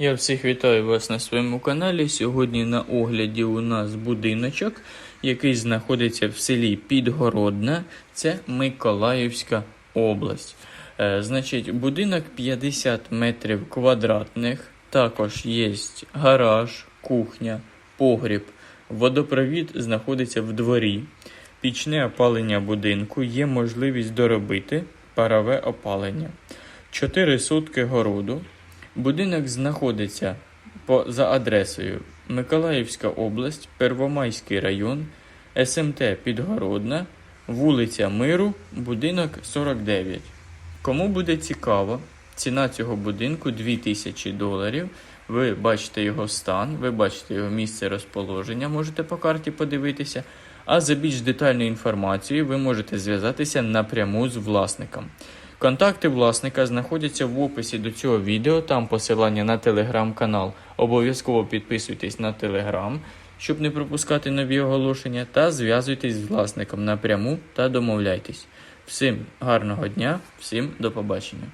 Я всіх вітаю вас на своєму каналі. Сьогодні на огляді у нас будиночок, який знаходиться в селі Підгородна, це Миколаївська область. Е, значить, будинок 50 метрів квадратних. Також є гараж, кухня, погріб. Водопровід знаходиться в дворі. Пічне опалення будинку є можливість доробити парове опалення. 4 сутки городу. Будинок знаходиться по, за адресою Миколаївська область, Первомайський район, СМТ Підгородна, вулиця Миру, будинок 49. Кому буде цікаво, ціна цього будинку 2000 доларів. Ви бачите його стан, ви бачите його місце розположення, можете по карті подивитися. А за більш детальною інформацією ви можете зв'язатися напряму з власником. Контакти власника знаходяться в описі до цього відео, там посилання на телеграм-канал. Обов'язково підписуйтесь на телеграм, щоб не пропускати нові оголошення, та зв'язуйтесь з власником напряму та домовляйтесь. Всім гарного дня, всім до побачення.